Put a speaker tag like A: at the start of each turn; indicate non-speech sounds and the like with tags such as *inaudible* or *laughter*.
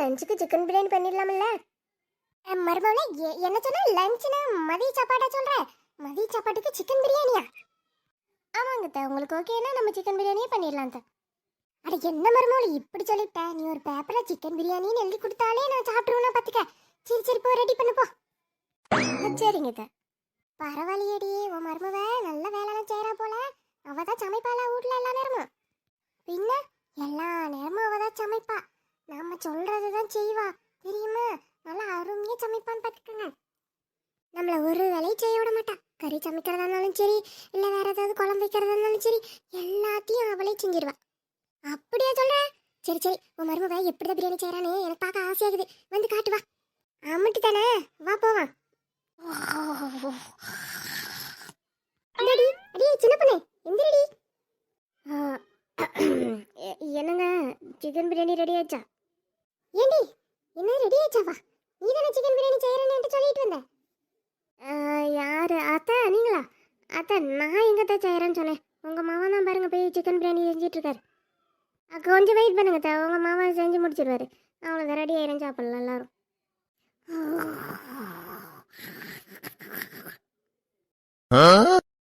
A: லஞ்சுக்கு சிக்கன் பிரியாணி பண்ணிடலாம்ல? மருமவனே என்ன சொன்ன? லஞ்சுனா மதிய சாப்பாடா சொல்ற? மதிய சாப்பாட்டுக்கு சிக்கன் பிரியாணியா ஆமாங்க தா உங்களுக்கு ஓகேனா நம்ம சிக்கன் பிரியாணியே பண்ணிடலாம் தா அட என்ன மருமவளி இப்படி சொல்லிட்டேன் நீ ஒரு பேப்பர்ல சிக்கன் பிரியாணின்னு எழுதி கொடுத்தாலே நான் சாப்பிட்டுருவேனா பாத்துக்க. சரி சரி போ ரெடி பண்ணு போ. சரிங்க தா பரவாயில்லையேடி உன் மருமவ நல்ல வேலைலாம் செய்யறா போல. அவ தான் நாம சொல்றது தான் செய்வா. தெரியுமா? நல்லா அருமையா சமைப்பான்னு பார்த்துக்கோங்க. நம்மள ஒரு வேலையும் செய்ய விட மாட்டா. கறி சமைக்கிறதா இருந்தாலும் சரி இல்ல வேற ஏதாவது குழம்பு வைக்கிறதா இருந்தாலும் சரி எல்லாத்தையும் அவளே செஞ்சிருவா. அப்படியா சொல்ற? சரி சரி உன் மருமக எப்படிதான் பிரியாணி செய்யறானே எனக்கு பார்க்க ஆசையாகுது வந்து காட்டு வா. அம்மட்டு தானே? வா போவான் அடி அடி சின்ன பொண்ணு எந்திரடி. *clears throat* என்னங்க சிக்கன் பிரியாணி ரெடி ஆச்சா? ஏண்டி என்ன ரெடி ஆச்சாவா? நீ தானே சிக்கன் பிரியாணி செய்யறேன்னு சொல்லிட்டு வந்த? யாரு? அத்தா நீங்களா? அத்தா நான் எங்க செய்யறேன்னு சொன்னேன். உங்க மாமா தான் பாருங்க போய் சிக்கன் பிரியாணி செஞ்சுட்டு இருக்காரு கொஞ்சம் வெயிட் பண்ணுங்க தா உங்க மாமா செஞ்சு முடிச்சிருவாரு. அவ்வளோதான் ரெடி ஆயிரும் சாப்பிடலாம் எல்லாரும்.